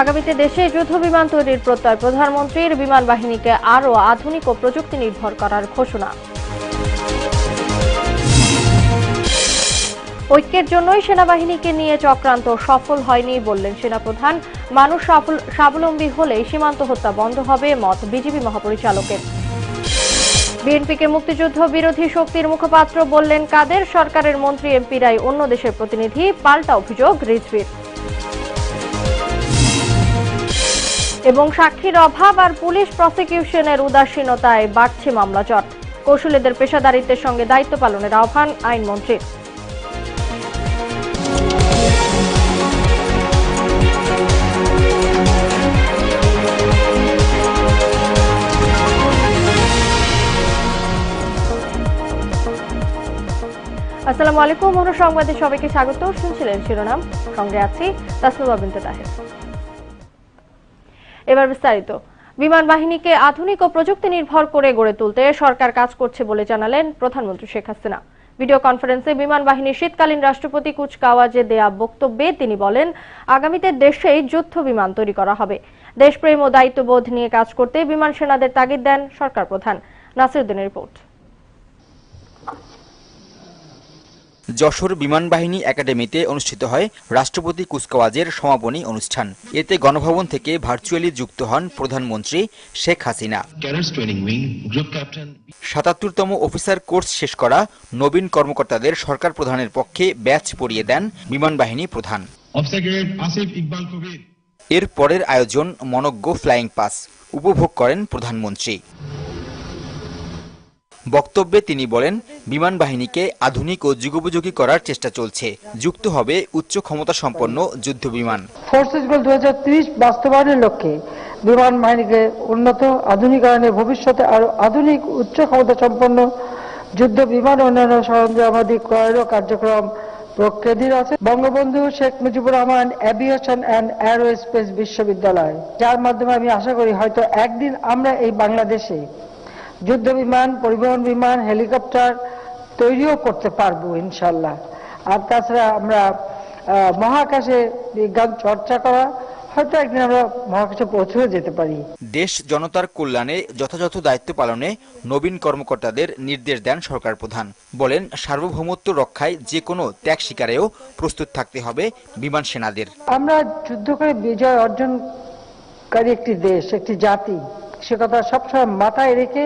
আগামীতে দেশে যুদ্ধ বিমান তৈরির প্রত্যয় প্রধানমন্ত্রীর বিমান বাহিনীকে আরও আধুনিক ও প্রযুক্তি নির্ভর করার ঘোষণা। ঐক্যের জন্যই সেনাবাহিনীকে নিয়ে চক্রান্ত সফল হয়নি বললেন সেনাপ্রধান। মানুষ স্বাবলম্বী হলেই সীমান্ত হত্যা বন্ধ হবে মত বিজিবি মহাপরিচালকের। বিএনপিকে মুক্তিযুদ্ধ বিরোধী শক্তির মুখপাত্র বললেন কাদের? সরকারের মন্ত্রী এমপিরাই অন্য দেশের প্রতিনিধি, পাল্টা অভিযোগ রিজভির। এবং সাক্ষীর অভাব আর পুলিশ প্রসিকিউশনের উদাসীনতায় বাড়ছে মামলা জট কৌশলীদের পেশাদারিত্বের সঙ্গে দায়িত্ব পালনের আহ্বান আইনমন্ত্রীর আসসালামু আলাইকুম মনো সংবাদে সবাইকে স্বাগত। শুনছিলেন শিরোনাম। সঙ্গে আছি তাসনুবা বিনতে তাহের। এবার বিস্তারিত। বিমান বাহিনীকে আধুনিক ও প্রযুক্তি নির্ভর করে গড়ে তুলতে সরকার কাজ করছে বলে জানালেন প্রধানমন্ত্রী শেখ হাসিনা। ভিডিও কনফারেন্সে বিমান বাহিনীর শীতকালীন রাষ্ট্রপতি কুচকাওয়াজে দেয়া বক্তব্যে তিনি বলেন, আগামীতে দেশেই যুদ্ধ বিমান তৈরি করা হবে। দেশপ্রেম ও দায়িত্ববোধ নিয়ে কাজ করতে বিমান সেনাদের তাগিদ দেন সরকার প্রধান। নাসিরুদ্দিনের রিপোর্ট। যশোর বিমান বাহিনী একাডেমিতে অনুষ্ঠিত হয় রাষ্ট্রপতি কুচকাওয়াজের সমাপনী অনুষ্ঠান। এতে গণভবন থেকে ভার্চুয়ালি যুক্ত হন প্রধানমন্ত্রী শেখ হাসিনা। সাতাত্তরতম অফিসার কোর্স শেষ করা নবীন কর্মকর্তাদের সরকার প্রধানের পক্ষে ব্যাচ পরিয়ে দেন বিমান বাহিনী প্রধান. এর পরের আয়োজন মনজ্ঞ ফ্লাইং পাস। উপভোগ করেন প্রধানমন্ত্রী। বক্তব্যে তিনি বলেন, বিমান বাহিনীকে আধুনিক ও যুগোপযোগী করার চেষ্টা চলছে। যুক্ত হবে উচ্চ ক্ষমতা সম্পন্ন যুদ্ধ বিমান। ফোর্সেস গোল দু বাস্তবায়নের লক্ষ্যে বিমান বাহিনীকে উন্নত আধুনিকায়নে ভবিষ্যতে আরও আধুনিক, উচ্চ ক্ষমতা সম্পন্ন যুদ্ধ বিমান অন্যান্য সরঞ্জামাদি ক্রয়েরও কার্যক্রম প্রক্রিয়াধীন আছে। Bangabandhu Sheikh Mujibur Rahman aviation and aerospace বিশ্ববিদ্যালয়। যার মাধ্যমে আমি আশা করি হয়তো একদিন আমরা এই বাংলাদেশে যুদ্ধ বিমান পরিবহন বিমান হেলিকপ্টার তৈরিও করতে পারব ইনশাল্লাহ আর তাছাড়া আমরা মহাকাশে বিজ্ঞান চর্চা করা হয়তো একদিন আমরা মহাকাশে পৌঁছেও যেতে পারি। দেশ জনতার কল্যাণে যথাযথ দায়িত্ব পালনে নবীন কর্মকর্তাদের নির্দেশ দেন সরকার প্রধান। বলেন সার্বভৌমত্ব রক্ষায় যে কোনো ত্যাগ শিকারেও প্রস্তুত থাকতে হবে বিমান সেনাদের। আমরা যুদ্ধ করে বিজয় অর্জনকারী একটি দেশ একটি জাতি। সে কথা সবসময় মাথায় রেখে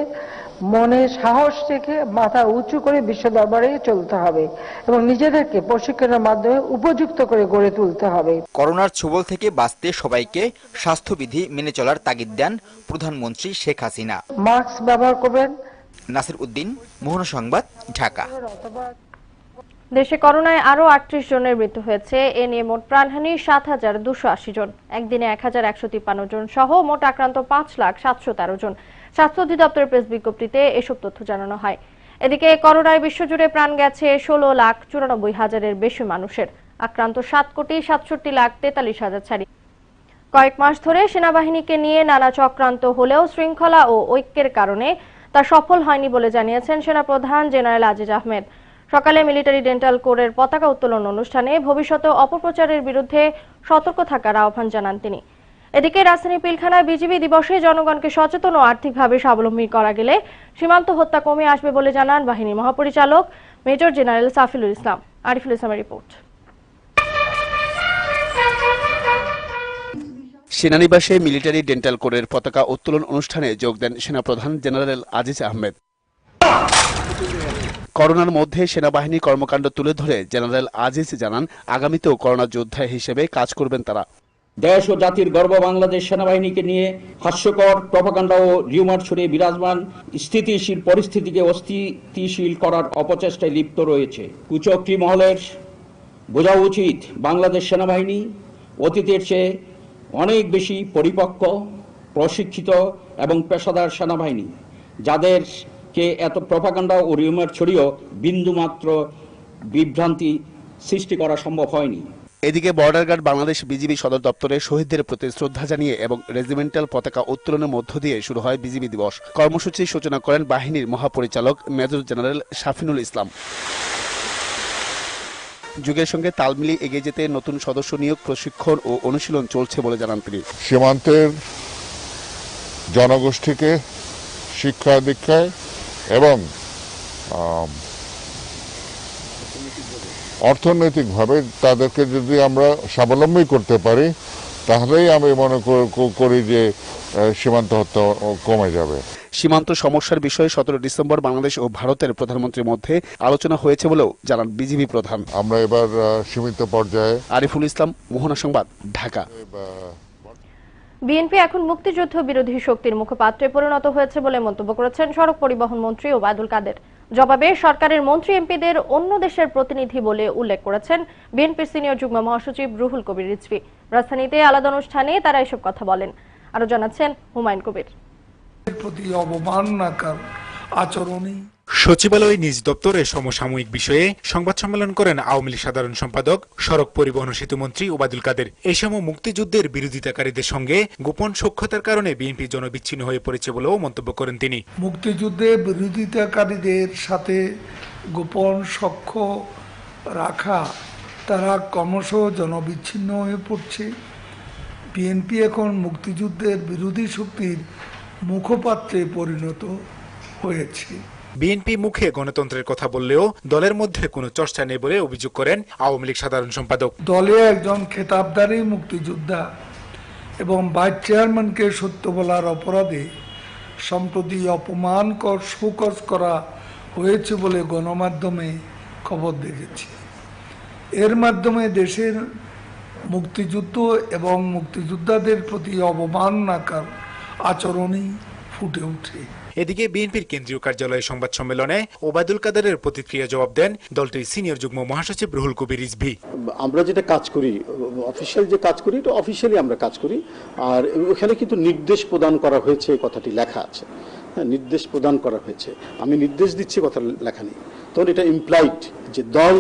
মনে সাহস রেখে মাথা উঁচু করে বিশ্ব দরবারে চলতে হবে এবং নিজেদেরকে প্রশিক্ষণের মাধ্যমে উপযুক্ত করে গড়ে তুলতে হবে। করোনার ছোবল থেকে বাঁচতে সবাইকে স্বাস্থ্যবিধি মেনে চলার তাগিদ দেন প্রধানমন্ত্রী শেখ হাসিনা। মাস্ক ব্যবহার করবেন। নাসির উদ্দিন মোহন সংবাদ ঢাকা। দেশে করোনায় আরও আটত্রিশ জনের মৃত্যু হয়েছে। এ নিয়ে মোট প্রাণহানি সাত হাজার দুশো আশি জন। একদিনে এক হাজার একশো তিপ্পান্ন জন সহ মোট আক্রান্ত পাঁচ লাখ সাতশো তেরো জন। স্বাস্থ্য অধিদপ্তরের প্রেস বিজ্ঞপ্তিতে এসব তথ্য জানানো হয়। এদিকে করোনায় বিশ্বজুড়ে প্রাণ গেছে ষোলো লাখ চুরানব্বই হাজারের বেশি মানুষের। আক্রান্ত সাত কোটি সাতষট্টি লাখ তেতাল্লিশ হাজার ছাড়ি। কয়েক মাস ধরে সেনাবাহিনীকে নিয়ে নানা চক্রান্ত হলেও শৃঙ্খলা ও ঐক্যের কারণে তা সফল হয়নি বলে জানিয়েছেন সেনাপ্রধান জেনারেল আজিজ আহমেদ। সকালে মিলিটারি ডেন্টাল কোরের পতাকা উত্তোলন অনুষ্ঠানে ভবিষ্যতে অপপ্রচারের বিরুদ্ধে সতর্ক থাকার আহ্বান জানান তিনি। এদিকে রাজধানী পিলখানায় বিজিবি দিবসে জনগণকে সচেতন ও আর্থিকভাবে স্বাবলম্বী করা গেলে সীমান্ত হত্যা কমে আসবে বলে জানান বাহিনীর মহাপরিচালক মেজর জেনারেল সাফিলুল ইসলাম। আরিফুল ইসলামের রিপোর্ট। সেনানিবাসে মিলিটারি ডেন্টাল কোরের পতাকা উত্তোলন অনুষ্ঠানে যোগ দেন সেনাপ্রধান জেনারেল আজিজ আহমেদ। করোনার মধ্যে সেনাবাহিনী কর্মকাণ্ড তুলে ধরে জেনারেল আজিজ জানান, আগামীতেও করোনা যোদ্ধা হিসেবে কাজ করবেন তারা। দেশ ও জাতির গর্ব বাংলাদেশ সেনাবাহিনীকে নিয়ে হাস্যকর প্রপাকাণ্ডা ও রিউমার ছড়িয়ে বিরাজমান স্থিতিশীল পরিস্থিতিকে অস্থিতিশীল করার অপচেষ্টায় লিপ্ত রয়েছে। কুচক্রী মহলের বোঝা উচিত, বাংলাদেশ সেনাবাহিনী অতীতের চেয়ে অনেক বেশি পরিপক্ক, প্রশিক্ষিত এবং পেশাদার সেনাবাহিনী যাদেরকে এত প্রপাকাণ্ডা ও রিউমার ছড়িয়েও বিন্দুমাত্র বিভ্রান্তি সৃষ্টি করা সম্ভব হয়নি। এদিকে বর্ডার গার্ড বাংলাদেশ বিজিবি সদর দপ্তরে শহীদদের প্রতি শ্রদ্ধা জানিয়ে এবং রেজিমেন্টাল পতাকা উত্তোলনের মধ্য দিয়ে শুরু হয় বিজিবি দিবস। কর্মসূচির সূচনা করেন বাহিনীর মহাপরিচালক মেজর জেনারেল শাফিনুল ইসলাম। যুগের সঙ্গে তাল মিলিয়ে এগিয়ে যেতে নতুন সদস্য নিয়োগ প্রশিক্ষণ ও অনুশীলন চলছে বলে জানান তিনি। সীমান্তের জনগোষ্ঠীকে শিক্ষা দীক্ষায় এবং অর্থনৈতিকভাবে তাদেরকে যদি আমরা স্বাবলম্বী করতে পারি তাহলেই আমি মনে করি যে সীমান্ত হত্যা কমে যাবে। সীমান্ত সমস্যার বিষয়ে সতেরো ডিসেম্বর বাংলাদেশ ও ভারতের প্রধানমন্ত্রীর মধ্যে আলোচনা হয়েছে বলেও জানান বিজিবি প্রধান। আমরা এবার সীমিত পর্যায়ে আরিফুল ইসলাম মোহনা সংবাদ ঢাকা। বিএনপি এখন মুক্তিযুদ্ধ বিরোধী শক্তির মুখপাত্রে পরিণত হয়েছে বলে মন্তব্য করেছেন সড়ক পরিবহন মন্ত্রী ওবায়দুল কাদের। জবাবে সরকারের মন্ত্রী এমপিদের অন্য দেশের প্রতিনিধি বলে উল্লেখ করেছেন বিএনপির সিনিয়র যুগ্ম মহাসচিব রুহুল কবির রিজভী। রাজধানীতে আলাদা অনুষ্ঠানে তারা এসব কথা বলেন। আরও জানাচ্ছেন হুমায়ুন কবির। প্রতি অবমাননাকার আচরণই সচিবালয় নিজ দপ্তরে সমসাময়িক বিষয়ে সংবাদ সম্মেলন করেন আওয়ামী লীগ সাধারণ সম্পাদক, সড়ক পরিবহন ও সেতুমন্ত্রী ওবায়দুল কাদের। এই সময় মুক্তিযুদ্ধের বিরোধিতাকারীদের সঙ্গে গোপন সখ্যতার কারণে বিএনপি জনবিচ্ছিন্ন হয়ে পড়েছে বলেও মন্তব্য করেন তিনি। মুক্তিযুদ্ধে বিরোধিতাকারীদের সাথে গোপন সখ্য রাখা তারা ক্রমশ জনবিচ্ছিন্ন হয়ে পড়ছে। বিএনপি এখন মুক্তিযুদ্ধের বিরোধী শক্তির মুখপাত্রে পরিণত হয়েছে। বিএনপি মুখে গণতন্ত্রের কথা বললেও দলের মধ্যে কোনো চর্চা নেই বলে অভিযোগ করেন আওয়ামী লীগ সাধারণ সম্পাদক। দলে একজন খেতাবদারী মুক্তিযোদ্ধা এবং ভাইস চেয়ারম্যানকে সত্য বলার অপরাধে সম্প্রতি অপমানকর শোকজ করা হয়েছে বলে গণমাধ্যমে খবর দেখেছি। এর মাধ্যমে দেশের মুক্তিযুদ্ধ এবং মুক্তিযোদ্ধাদের প্রতি অবমাননাকার আচরণই ফুটে ওঠে এদিকে বিএনপির কেন্দ্রীয় কার্যালয়ে সংবাদ সম্মেলনে ওবায়দুল কাদেরের প্রতিক্রিয়া জবাব দেন দলটির সিনিয়র যুগ্ম মহাসচিব রুহুল কবির রিজভী। আমরা যেটা কাজ করি, অফিসিয়াল যে কাজ করি, এটা অফিসিয়ালি আমরা কাজ করি। আর ওখানে কিন্তু নির্দেশ প্রদান করা হয়েছে কথাটি লেখা আছে। হ্যাঁ নির্দেশ প্রদান করা হয়েছে। আমি নির্দেশ দিচ্ছি কথা লেখা নেই। তখন এটা ইমপ্লাইড যে দল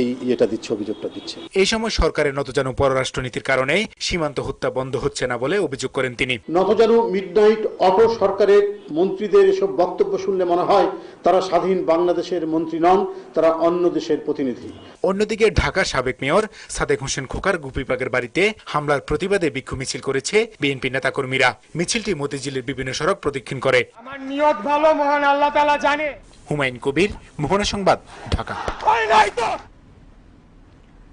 এই ইয়েটা দিচ্ছে অভিযোগটা দিচ্ছে। এই সময় সরকারের নতজানু পররাষ্ট্রনীতির কারণে সীমান্ত হত্যা বন্ধ হচ্ছে না বলে অভিযোগ করেন তিনি। নতজানু মিডনাইট অটো সরকারের মন্ত্রীদের এসব বক্তব্য শুনলে মনে হয় তারা স্বাধীন বাংলাদেশের মন্ত্রী নন তারা অন্য দেশের প্রতিনিধি। অন্যদিকে ঢাকার সাবেক মেয়র সাদেক হোসেন খোকার গুপিবাগের বাড়িতে হামলার প্রতিবাদে বিক্ষোভ মিছিল করেছে বিএনপি নেতাকর্মীরা। মিছিলটি মতিঝিলের বিভিন্ন সড়ক প্রদক্ষিণ করে। আমার নিয়ত ভালো মহান আল্লাহ তালা জানে। হুমায়ুন কবির মোহনা সংবাদ ঢাকা।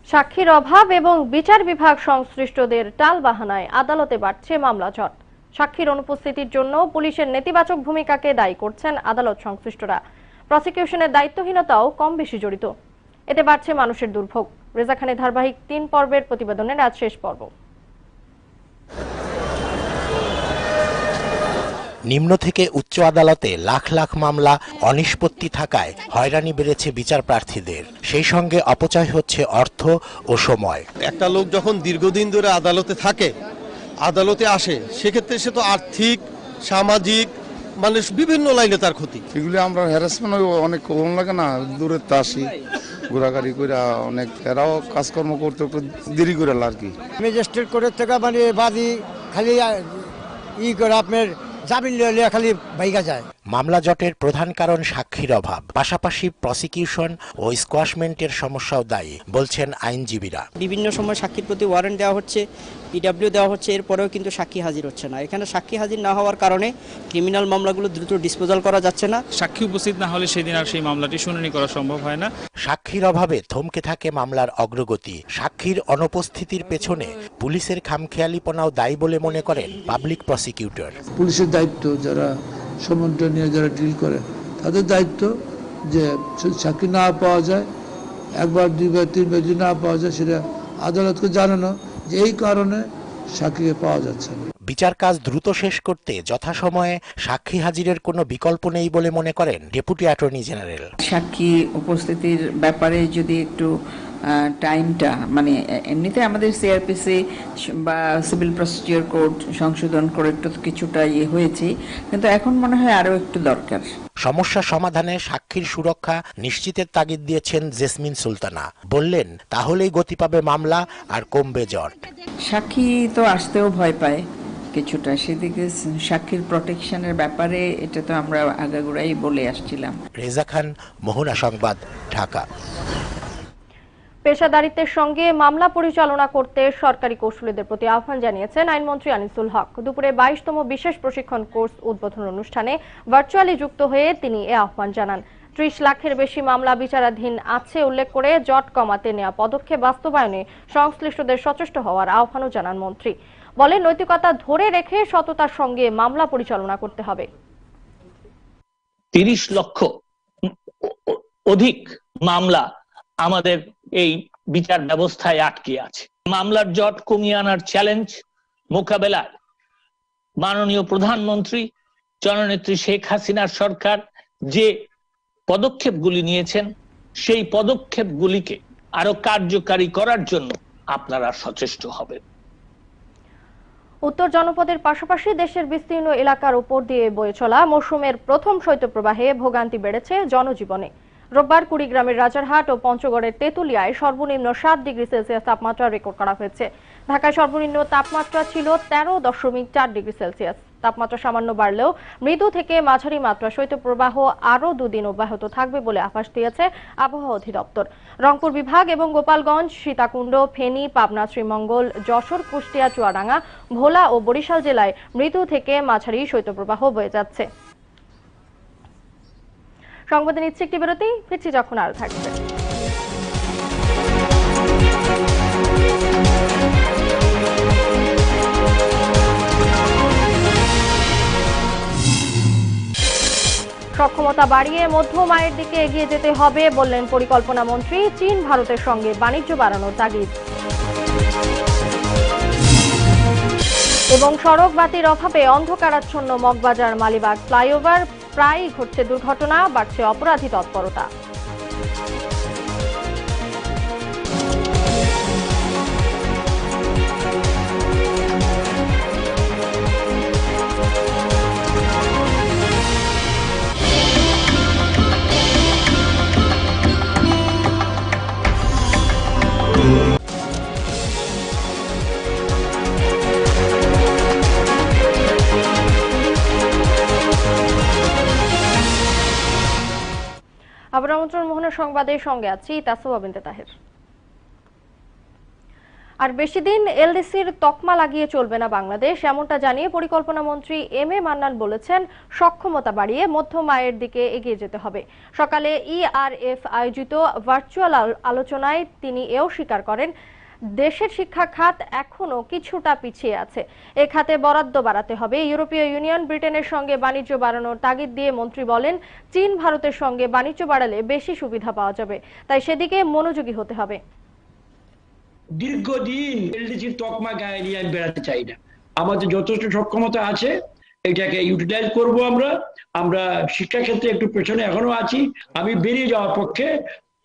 সাক্ষীর অভাব এবং বিচার বিভাগ সংশ্লিষ্টদের টাল বাহানায় আদালতে বাড়ছে মামলা জট সাক্ষীর অনুপস্থিতির জন্য পুলিশের নেতিবাচক ভূমিকাকে দায়ী করছেন আদালত সংশ্লিষ্টরা। প্রসিকিউশনের দায়িত্বহীনতাও কম বেশি জড়িত। এতে বাড়ছে মানুষের দুর্ভোগ। রেজা খানের ধারাবাহিক তিন পর্বের প্রতিবেদনের আজ শেষ পর্ব। নিম্ন থেকে উচ্চ আদালতে লাখ লাখ মামলা অনিষ্পত্তি থাকায় হয়রানি বেড়েছে বিচার প্রার্থীদের সেই সঙ্গে অপচয় হচ্ছে অর্থ ও সময়। একটা লোক যখন দীর্ঘদিন ধরে আদালতে থাকে আদালতে আসে সেক্ষেত্রে সে তো আর্থিক সামাজিক মানে বিভিন্ন লাইনে তার ক্ষতি। এগুলি আমরা হ্যারাসমেন্ট অনেক কম লাগে না দূরে তো আসি। ঘোরাঘুরি করে অনেক এরাও কাজকর্ম করতে একটু দেরি করে আর কি। ম্যাজিস্ট্রেট কোর্টের থেকে মানে বাদী খালি ই করে আপনার জামিন লিয়ে খালি ভাইগা যায়। মামলা জটের প্রধান কারণ সাক্ষীর অভাব পাশাপাশি প্রসিকিউশন ও স্কোয়াশমেন্টের সমস্যাও দায়ী বলছেন আইনজীবীরা। বিভিন্ন সময় সাক্ষীর প্রতি ওয়ারেন্ট দেওয়া হচ্ছে পিডাব্লিউ দেওয়া হচ্ছে এরপরেও কিন্তু সাক্ষী হাজির হচ্ছে না। এখানে সাক্ষী হাজির না হওয়ার কারণে ক্রিমিনাল মামলাগুলো দ্রুত ডিসপোজাল করা যাচ্ছে না। সাক্ষী উপস্থিত না হলে সেদিন আর সেই মামলাটি শুনানি করা সম্ভব হয় না। সাক্ষীর অভাবে থমকে থাকে মামলার অগ্রগতি সাক্ষীর অনুপস্থিতির পেছনে পুলিশের খামখেয়ালিপনাও দায়ী বলে মনে করেন পাবলিক প্রসিকিউটর পুলিশের দায়িত্ব যারা সমন্বয় নিয়ে যারা ডিল করে তাদের দায়িত্ব যে সাক্ষী না পাওয়া যায় একবার দুইবার তিনবার যদি না পাওয়া যায় সেটা আদালতকে জানানো যে এই কারণে সাক্ষীকে পাওয়া যাচ্ছে না। বিচার কাজ দ্রুত শেষ করতে যথাসময়ে সাক্ষী হাজিরের কোনো বিকল্প নেই বলে মনে করেন ডেপুটি অ্যাটর্নি জেনারেল। সাক্ষী উপস্থিতির ব্যাপারে যদি একটু টাইমটা মানে এমনিতে আমাদের সিআরপিসি বা সিভিল প্রসিডিওর কোড সংশোধন করে একটু কিছুটা ইয়ে হয়েছে কিন্তু এখন মনে হয় আরও একটু দরকার। সমস্যা সমাধানে সাক্ষীর সুরক্ষা নিশ্চিতের তাগিদ দিয়েছেন জেসমিন সুলতানা। বললেন তাহলেই গতি পাবে মামলা আর কমবে জট সাক্ষী তো আসতেও ভয় পায় কিছুটা। সেদিকে সাক্ষীর প্রোটেকশনের ব্যাপারে এটা তো আমরা আগাগোড়াই বলে আসছিলাম। রেজা খান মোহনা সংবাদ ঢাকা। পেশাদারিত্বের সঙ্গে মামলা পরিচালনা করতে সরকারি কৌশলীদের প্রতি আহ্বান জানিয়েছেন আইনমন্ত্রী আনিসুল হক। দুপুরে বাইশতম বিশেষ প্রশিক্ষণ কোর্স উদ্বোধন অনুষ্ঠানে ভার্চুয়ালি যুক্ত হয়ে তিনি এ আহ্বান জানান। ত্রিশ লাখের বেশি মামলা বিচারাধীন আছে উল্লেখ করে জট কমাতে নেওয়া পদক্ষেপ বাস্তবায়নে সংশ্লিষ্টদের সচেষ্ট হওয়ার আহ্বানও জানান মন্ত্রী। বলেন, নৈতিকতা ধরে রেখে সততার সঙ্গে মামলা পরিচালনা করতে হবে। তিরিশ লক্ষ অধিক মামলা আমাদের এই বিচার ব্যবস্থায় আটকে আছে। মামলার জট কমিয়ে আনার চ্যালেঞ্জ মোকাবেলায় মাননীয় প্রধানমন্ত্রী, জননেত্রী শেখ হাসিনার সরকার যে পদক্ষেপগুলি নিয়েছেন, সেই পদক্ষেপগুলিকে আরও কার্যকারী করার জন্য আপনারা সচেষ্ট হবেন। উত্তর জনপদের পাশাপাশি দেশের বিস্তীর্ণ এলাকার উপর দিয়ে বয়ে চলা মৌসুমের প্রথম শৈত্যপ্রবাহে ভোগান্তি বেড়েছে জনজীবনে। রোববার কুড়িগ্রামের রাজারহাট ও পঞ্চগড়ের তেঁতুলিয়ায় সর্বনিম্ন সাত ডিগ্রি সেলসিয়াস তাপমাত্রা রেকর্ড করা হয়েছে। ঢাকায় সর্বনিম্ন তাপমাত্রা ছিল তেরো দশমিক চার ডিগ্রি সেলসিয়াস। তাপমাত্রা সামান্য বাড়লেও মৃদু থেকে মাঝারি মাত্রা শৈত্যপ্রবাহ আরও দুদিন অব্যাহত থাকবে বলে আভাস দিয়েছে আবহাওয়া অধিদপ্তর। রংপুর বিভাগ এবং গোপালগঞ্জ, সীতাকুণ্ড, ফেনী, পাবনা, শ্রীমঙ্গল, যশোর, কুষ্টিয়া, চুয়াডাঙ্গা, ভোলা ও বরিশাল জেলায় মৃদু থেকে মাঝারি শৈত্যপ্রবাহ বয়ে যাচ্ছে। সংবাদে নিচ্ছে একটি বিরতি, ফিরছি যখন আরও থাকবে। সক্ষমতা বাড়িয়ে মধ্যম আয়ের দিকে এগিয়ে যেতে হবে বললেন পরিকল্পনা মন্ত্রী, চীন ভারতের সঙ্গে বাণিজ্য বাড়ানোর তাগিদ। এবং সড়ক বাতির অভাবে অন্ধকারাচ্ছন্ন মগবাজার মালিবাগ ফ্লাইওভার প্রায়ই ঘটছে দুর্ঘটনা বাড়ছে অপরাধী তৎপরতা। সংবাদের সঙ্গে আছি তাসুবা বিনতে তাহের। আর বেশি দিন এলডিসির তকমা লাগিয়ে চলবে না বাংলাদেশ, এমনটা জানিয়ে পরিকল্পনা মন্ত্রী এম এ মান্নান বলেছেন, সক্ষমতা বাড়িয়ে মধ্যম আয়ের দিকে এগিয়ে যেতে হবে। সকালে ইআরএফ আয়োজিত ভার্চুয়াল আলোচনায় তিনি এও স্বীকার করেন দেশের শিক্ষা খাত এখনও কিছুটা পিছিয়ে আছে। এ খাতে বরাদ্দ বাড়াতে হবে। ইউরোপীয় ইউনিয়ন ব্রিটেনের সঙ্গে বাণিজ্য বাড়ানোর তাগিদ দিয়ে মন্ত্রী বলেন, চীন ভারতের সঙ্গে বাণিজ্য বাড়ালে বেশি সুবিধা পাওয়া যাবে। তাই সেদিকে মনোযোগী হতে হবে। দীর্ঘদিন তকমা গায়ে নিয়ে আমি বেড়াতে চাই না। আমাদের যথেষ্ট সক্ষমতা আছে। এটাকে ইউটিলাইজ করব আমরা। আমরা শিক্ষাক্ষেত্রে একটু পেছনে এখনও আছি। আমি বেরিয়ে যাওয়ার পক্ষে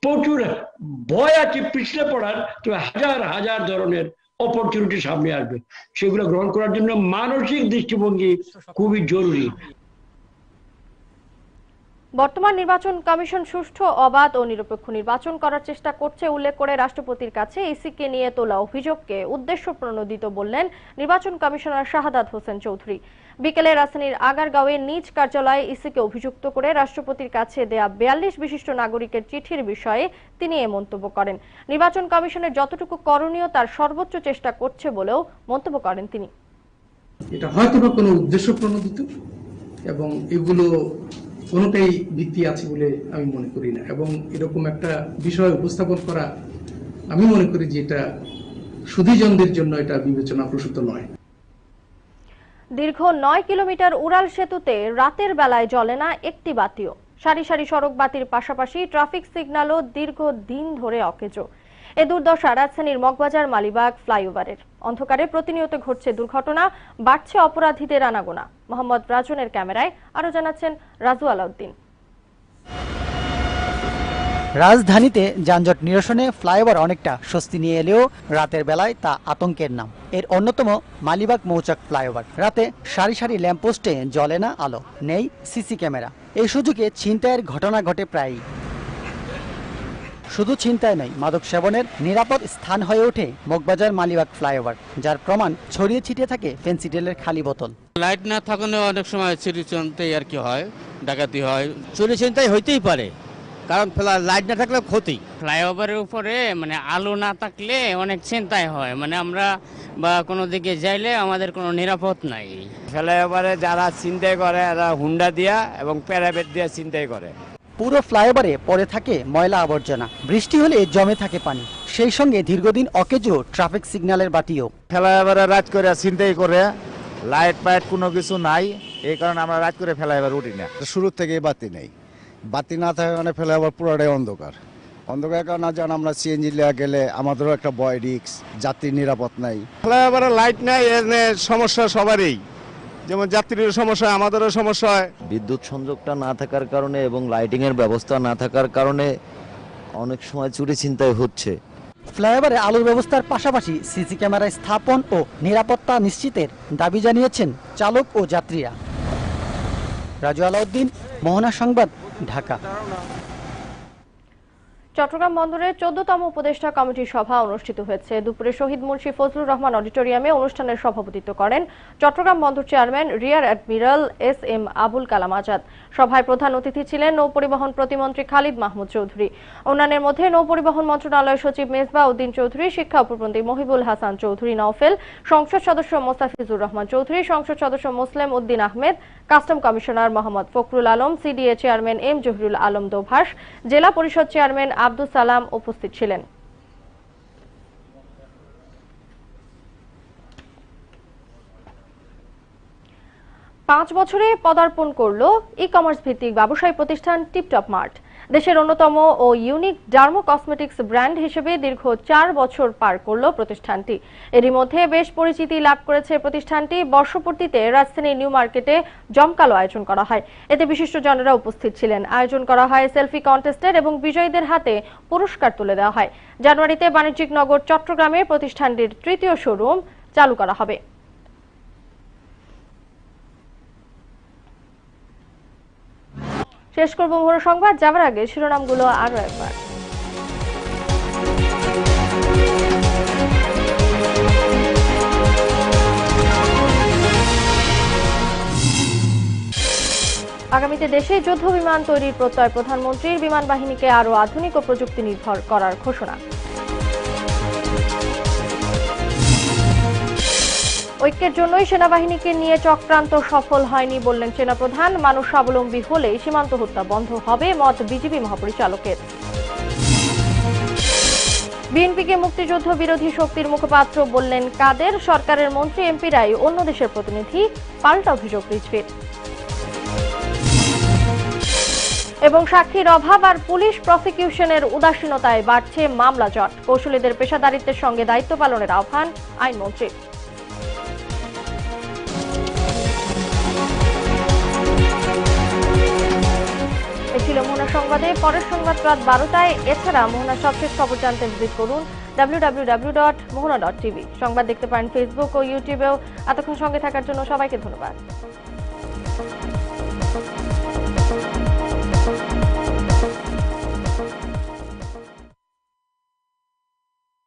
প্রচুর ভয় আছে, পিছলে পড়ার, তো হাজার হাজার ধরনের অপরচুনিটি সামনে আসবে। সেগুলো গ্রহণ করার জন্য মানসিক দৃষ্টিভঙ্গি খুবই জরুরি। বর্তমান নির্বাচন কমিশন সুষ্ঠু, অবাধ ও নিরপেক্ষ নির্বাচন করার চেষ্টা করছে, উল্লেখ করে রাষ্ট্রপতির কাছে ইসিকে নিয়ে তোলা অভিযোগকে উদ্দেশ্য প্রণোদিত বললেন নির্বাচন কমিশনার শাহাদাত হোসেন চৌধুরী। বিকেলে রাজধানীর আগারগাঁওয়ে নিজ কার্যালয়ে ইসিকে অভিযুক্ত করে রাষ্ট্রপতির কাছে দেয়া বিয়াল্লিশ বিশিষ্ট নাগরিকের চিঠির বিষয়ে তিনি এ মন্তব্য করেন। নির্বাচন কমিশনের যতটুকু করণীয় তার সর্বোচ্চ চেষ্টা করছে বলেও মন্তব্য করেন তিনি। এটা হয়তো বা কোনো উদ্দেশ্য প্রণোদিত এবং এগুলো কোনোটাই ভিত্তি আছে বলে আমি মনে করি না এবং এরকম একটা বিষয় উপস্থাপন করা আমি মনে করি যে এটা সুধীজনদের জন্য এটা বিবেচনা প্রসূত নয়। দীর্ঘ নয় কিলোমিটার উড়াল সেতুতে রাতের বেলায় জ্বলে না একটি বাতিও। সারি সারি সড়ক বাতির পাশাপাশি ট্রাফিক সিগন্যালও দীর্ঘ দিন ধরে অকেজো। এ দুর্দশা রাজধানীর মগবাজার, মালিবাগ ফ্লাইওভারের। অন্ধকারে প্রতিনিয়ত ঘটছে দুর্ঘটনা, বাড়ছে অপরাধীদের আনাগোনা। মোহাম্মদ রাজনের ক্যামেরায় আরও জানাচ্ছেন রাজু আলাউদ্দিন। রাজধানীতে যানজট নিরসনে ফ্লাইওভার অনেকটা স্বস্তি নিয়ে এলেও রাতের বেলায় তা আতঙ্কের নাম। এর অন্যতম মালিবাগ মৌচাক ফ্লাইওভার। রাতে সারি সারি ল্যাম্পপোস্টে জ্বলে না আলো নেই সিসি ক্যামেরা। এই সুযোগে ছিনতাইয়ের ঘটনা ঘটে প্রায়ই। শুধু ছিনতাই নয় মাদক সেবনের নিরাপদ স্থান হয়ে ওঠে মগবাজার মালিবাগ ফ্লাইওভার যার প্রমাণ ছড়িয়ে ছিটিয়ে থাকে ফেন্সিটেলের খালি বোতল। লাইট না থাকলে অনেক সময় চুরি চিন্তাই আর কি হয় ডাকাতি হয়। চুরি চিন্তাই হইতেই পারে। কারণ লাইট না থাকলে ক্ষতি। ফ্লাইওভারের উপরে মানে আলো না থাকলে অনেক চিন্তায় হয়। মানে আমরা বা কোনো দিকে যাইলে আমাদের কোনো নিরাপদ নাই। ফ্লাইওভারে যারা চিন্তাই করে এরা হুন্ডা দিয়া এবং প্যারাবেট দিয়া চিন্তাই করে। পুরো ফ্লাইওভারে পড়ে থাকে ময়লা আবর্জনা। বৃষ্টি হলে জমে থাকে পানি। সেই সঙ্গে দীর্ঘদিন অকেজো ট্রাফিক সিগন্যালের বাতিও। ফেলাইভারে রাত করে চিন্তাই করে লাইট ফাইট কোনো কিছু নাই। এই কারণে আমরা রাত করে ফেলাইভার উঠি না। শুরু থেকেই বাতি নেই। বাতি না থাকে মানে ফেলে আবার পুরোটাই অন্ধকার। অন্ধকার কারণে যেন আমরা সিএনজি লিয়া গেলে আমাদেরও একটা বয় রিক্স যাত্রী নিরাপদ নাই। ফ্লাইওভারে লাইট নাই এর সমস্যা সবারই। যেমন যাত্রীর সমস্যা হয় আমাদেরও সমস্যা হয়। বিদ্যুৎ সংযোগটা না থাকার কারণে এবং লাইটিং এর ব্যবস্থা না থাকার কারণে অনেক সময় চুরি ছিনতাই হচ্ছে। ফ্লাইওভারে আলোর ব্যবস্থার পাশাপাশি সিসি ক্যামেরা স্থাপন ও নিরাপত্তা নিশ্চিতের দাবি জানিয়েছেন চালক ও যাত্রীরা। রাজু আলাউদ্দিন মোহনা সংবাদ ঢাকা। চট্টগ্রাম বন্দরের চোদ্দতম উপদেষ্টা কমিটির সভা অনুষ্ঠিত হয়েছে। দুপুরে শহীদ মুন্সি ফজলুর রহমান অডিটোরিয়ামে অনুষ্ঠানের সভাপতিত্ব করেন চট্টগ্রাম বন্দর chairman, rear admiral S M Abul Kalam Azad. সভায় প্রধান অতিথি ছিলেন নৌপরিবহন প্রতিমন্ত্রী খালিদ মাহমুদ চৌধুরী। অন্যান্যের মধ্যে নৌপরিবহন মন্ত্রণালয় সচিব মেজবা উদ্দিন চৌধুরী, শিক্ষা উপমন্ত্রী মহিবুল হাসান চৌধুরী, নওফেল সংসদ সদস্য মোস্তাফিজুর রহমান চৌধুরী, সংসদ সদস্য Muslim Uddin Ahmed, custom commissioner Mohammad Fakhrul Alam, CDA chairman M Zahirul Alam Dobhash, জেলা পরিষদ চেয়ারম্যান আব্দুল সালাম উপস্থিত ছিলেন। পাঁচ বছরে পদার্পণ করল ই কমার্স ভিত্তিক ব্যবসায়ী প্রতিষ্ঠান টিপটপ মার্ট। দেশের অন্যতম ও ইউনিক ডার্মো কসমেটিক্স ব্র্যান্ড হিসেবে দীর্ঘ চার বছর পার করল প্রতিষ্ঠানটি। এরই মধ্যে বেশ পরিচিতি লাভ করেছে প্রতিষ্ঠানটি। বর্ষপূর্তিতে রাজধানীর নিউ মার্কেটে জমকালো আয়োজন করা হয়। এতে বিশিষ্টজনেরা উপস্থিত ছিলেন। আয়োজন করা হয় সেলফি কন্টেস্টের এবং বিজয়ীদের হাতে পুরস্কার তুলে দেওয়া হয়। জানুয়ারিতে বাণিজ্যিক নগর চট্টগ্রামে প্রতিষ্ঠানটির তৃতীয় শোরুম চালু করা হবে। শেষ করব মোহর সংবাদ যাওয়ার আগে শিরোনামগুলো আরও একবার। আগামীতে দেশে যুদ্ধ বিমান তৈরির প্রত্যয় প্রধানমন্ত্রীর, বিমান বাহিনীকে আরও আধুনিক ও প্রযুক্তি নির্ভর করার ঘোষণা। ঐক্যের জন্যই সেনাবাহিনীকে নিয়ে চক্রান্ত সফল হয়নি বললেন সেনাপ্রধান। মানুষ স্বাবলম্বী হলেই সীমান্ত হত্যা বন্ধ হবে মত বিজিবি মহাপরিচালকের। বিএনপিকে মুক্তিযুদ্ধ বিরোধী শক্তির মুখপাত্র বললেন কাদের? সরকারের মন্ত্রী এমপিরাই অন্য দেশের প্রতিনিধি পাল্টা অভিযোগ রিজভির। এবং সাক্ষীর অভাব আর পুলিশ প্রসিকিউশনের উদাসীনতায় বাড়ছে মামলা জট। কৌশলীদের পেশাদারিত্বের সঙ্গে দায়িত্ব পালনের আহ্বান আইনমন্ত্রীর। ছিল মোহনা সংবাদে। পরের সংবাদ রাত বারোটায়। এছাড়া মোহনার সবশেষ খবর জানতে ভিজিট করুন ডাব্লিউ সংবাদ দেখতে পারেন ফেসবুক ও ইউটিউবেও এতক্ষণ সঙ্গে থাকার জন্য সবাইকে ধন্যবাদ।